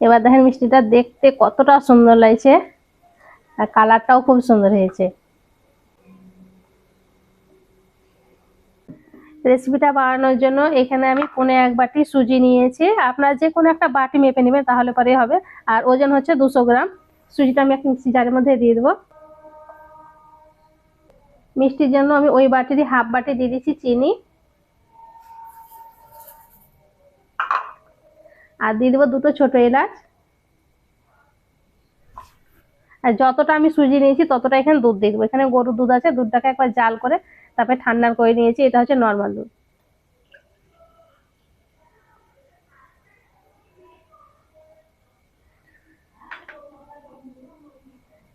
এবার দেখেন মিষ্টিটা দেখতে কতটা সুন্দর লাগছে। আর কালারটাও খুব সুন্দর হয়েছে। রেসিপিটা বানানোর জন্য এখানে আমি পনে এক বাটি সুজি নিয়েছি। আপনার যে কোনো একটা বাটি মেপে নেবেন, তাহলে পরে হবে। আর ওজন হচ্ছে দুশো গ্রাম। সুজিটা আমি একটা মিক্সি জারের মধ্যে দিয়ে দেবো। মিষ্টির জন্য আমি ওই বাটিরই হাফ বাটি দিয়ে দিচ্ছি চিনি। আর দিয়ে দেবো দুটো ছোট এলাচ। আর যতটা আমি সুজি নিয়েছি, ততটা এখানে দুধ দিয়ে দেবো। এখানে গরুর দুধ আছে, দুধটাকে একবার জাল করে তারপরে ঠান্ডা করে নিয়েছি, এটা হচ্ছে নর্মাল দুধ।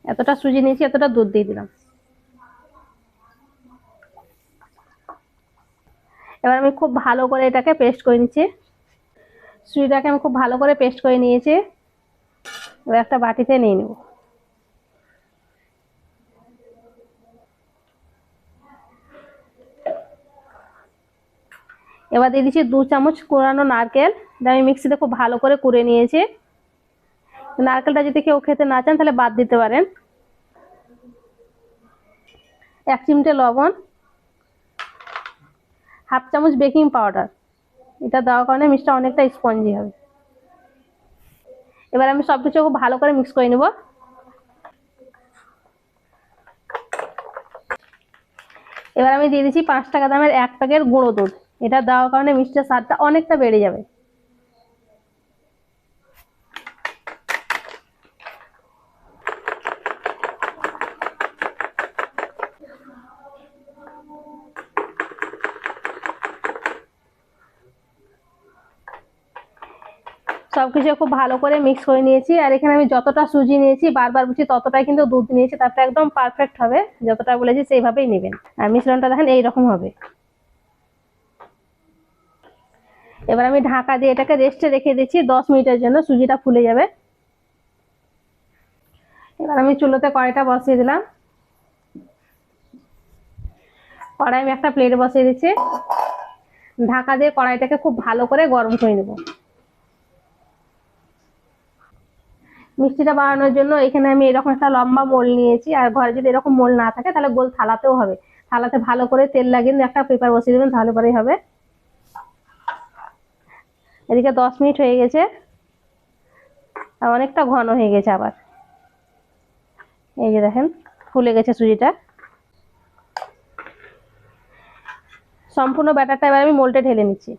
এতটা সুজি নিয়েছি, এতটা দুধ দিয়ে দিলাম। এবার আমি খুব ভালো করে এটাকে পেস্ট করে নিচ্ছি। সুজিটাকে আমি খুব ভালো করে পেস্ট করে নিয়েছি। এবার একটা বাটিতে নিয়ে নেব। এবার দিয়ে দিচ্ছি দু চামচ কোরানো নারকেল। এটা আমি মিক্সিতে খুব ভালো করে কুড়ে নিয়েছি। নারকেলটা যদি কেউ খেতে না চান, তাহলে বাদ দিতে পারেন। এক চিমটে লবণ। হাফ চামচ বেকিং পাউডার। এটা দেওয়ার কারণে মিক্সটা অনেকটা স্পঞ্জি হবে। এবার আমি সব কিছু খুব ভালো করে মিক্স করে নেব। এবার আমি দিয়ে দিচ্ছি পাঁচ টাকা দামের এক প্যাকেট গুঁড়ো দুধ। এটা দেওয়ার কারণে মিষ্টির স্বাদটা অনেকটা বেড়ে যাবে। সবকিছু খুব ভালো করে মিক্স করে নিয়েছি। আর এখানে আমি যতটা সুজি নিয়েছি, বারবার বলছি ততটাই কিন্তু দুধ নিয়েছি, তারপরে একদম পারফেক্ট হবে। যতটা বলেছি সেইভাবেই নেবেন। আর মিশ্রণটা দেখেন এইরকম হবে। এবার আমি ঢাকা দিয়ে এটাকে রেস্টে রেখে দিচ্ছি। দশ মিনিটের জন্য সুজিটা ফুলে যাবে। এবার আমি চুলোতে কড়াইটা বসিয়ে দিলাম। কড়াই আমি একটা প্লেট বসিয়ে দিচ্ছি। ঢাকা দিয়ে কড়াইটাকে খুব ভালো করে গরম করে নেব। মিষ্টিটা বানানোর জন্য এখানে আমি এরকম একটা লম্বা মোল নিয়েছি। আর ঘরে যদি এরকম মোল না থাকে, তাহলে গোল থালাতেও হবে। থালাতে ভালো করে তেল লাগিয়ে একটা পেপার বসিয়ে দেবেন, তাহলে পরেই হবে। এদিকে দশ মিনিট হয়ে গেছে। আর অনেকটা ঘন হয়ে গেছে আবার। এই যে দেখেন, ফুলে গেছে সুজিটা। সম্পূর্ণ ব্যাটারটা এবার আমি মোল্টে ঢেলে নিচ্ছি।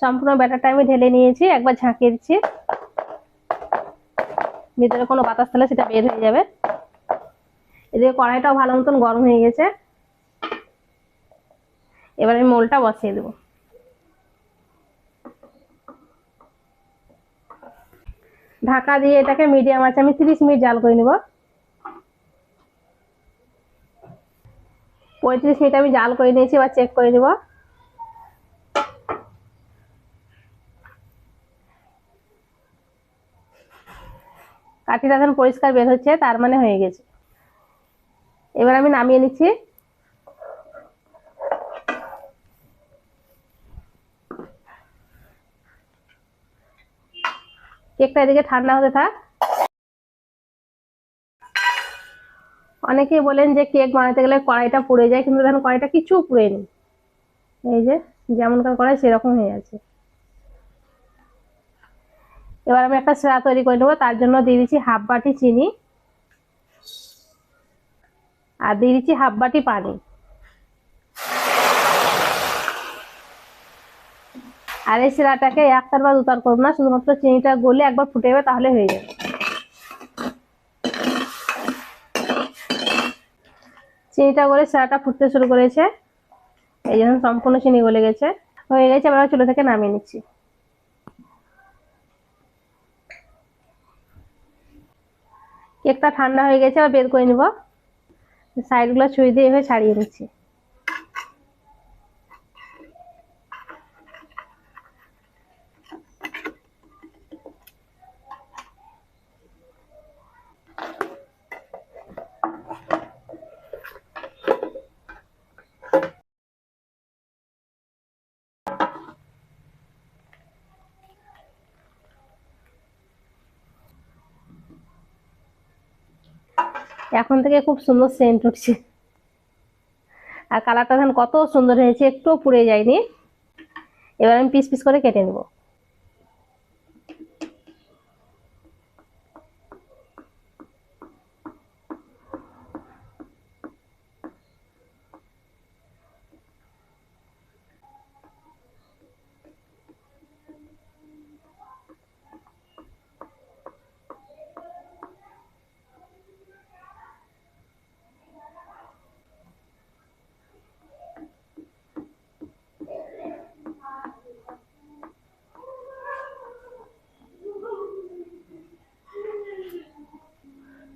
সম্পূর্ণ ব্যাটারটা আমি ঢেলে নিয়েছি, একবার ঝাঁকিয়ে দিচ্ছি ভিতরে কোনো বাতাস থাকলে সেটা বের হয়ে যাবে। এদিকে কড়াইটাও ভালো মতন গরম হয়ে গেছে। এবার আমি মোলটা বসিয়ে দেবো। ঢাকা দিয়ে এটাকে মিডিয়াম আছে, আমি তিরিশ মিনিট জাল করে নেব। পঁয়ত্রিশ মিনিট আমি জাল করে নিয়েছি, এবার চেক করে নেব। কাঠিটা এখন পরিষ্কার বের হচ্ছে, তার মানে হয়ে গেছে। এবার আমি নামিয়ে নিচ্ছি। কেকটা এদিকে ঠান্ডা হতে থাক। অনেকেই বলেন যে কেক বানাতে গেলে কড়াইটা পুড়ে যায়, কিন্তু দেখেন কড়াইটা কিছু পুড়ে নি এই যে যেমনকার কড়াই সেরকম হয়ে আছে। এবার আমি একটা সেরা তৈরি করে নেব, তার জন্য দিয়ে দিচ্ছি হাফ বাটি চিনি আর দিয়ে দিচ্ছি হাফ বাটি পানি। আর এই শিরাটাকে একটার বা দুতার করব না, শুধুমাত্র চিনিটা গলে একবার ফুটে যাবে তাহলে হয়ে যাবে। চিনিটা গলে শিরাটা ফুটতে শুরু করেছে, এই জন্য সম্পূর্ণ চিনি গলে গেছে। হয়ে গেছে আমরা চুলো থেকে নামিয়ে নিচ্ছি। কেকটা ঠান্ডা হয়ে গেছে আবার বের করে নেব। সাইডগুলো ছুঁই দিয়ে এভাবে ছাড়িয়ে নিচ্ছি এখন থেকে খুব সুন্দর সেন্ট উঠছে। আর কালারটা ধান কত সুন্দর হয়েছে, একটুও পুড়ে যায়নি। এবার আমি পিস পিস করে কেটে নেব।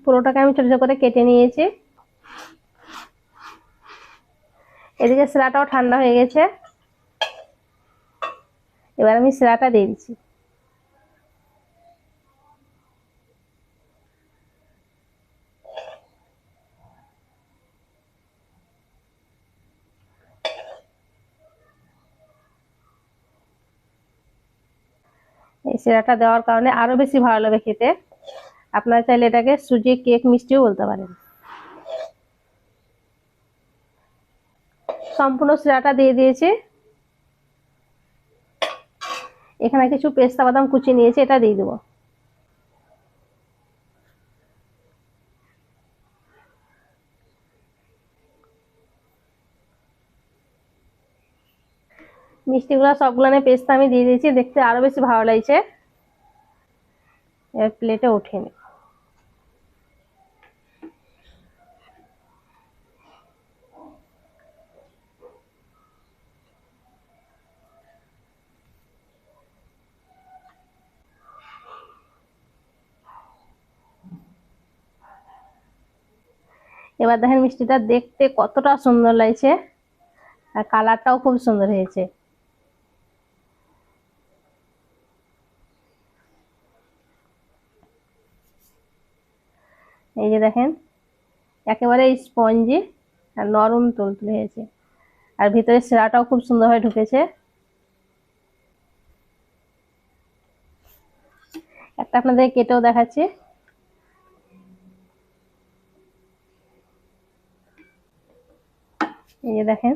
পুরোটাকে আমি ছোটো ছোট করে কেটে নিয়েছি। এদিকে শিরাটাও ঠান্ডা হয়ে গেছে। এবার আমি শিরাটা দিয়ে দিচ্ছি। এই শিরাটা দেওয়ার কারণে আরও বেশি ভালো লাগে খেতে। আপনারা চাইলে এটাকে সুজি, কেক, মিষ্টিও বলতে পারেন। সম্পূর্ণ শিরাটা দিয়ে দিয়েছি। এখানে কিছু পেস্তা বাদাম কুচি নিয়েছি, এটা দিয়ে দেবো। মিষ্টিগুলো সবগুলো পেস্তা আমি দিয়ে দিয়েছি, দেখতে আরও বেশি ভালো লাগছে। এবার প্লেটে উঠিয়ে নিই। এবার দেখেন মিষ্টিটা দেখতে কতটা সুন্দর লাগছে। আর কালারটাও খুব সুন্দর হয়েছে। এই যে দেখেন, একেবারে স্পঞ্জি আর নরম তুলতুলে হয়েছে। আর ভিতরে সেরাটাও খুব সুন্দরভাবে ঢুকেছে। একটা আপনাদের কেটেও দেখাচ্ছি। এই যে দেখেন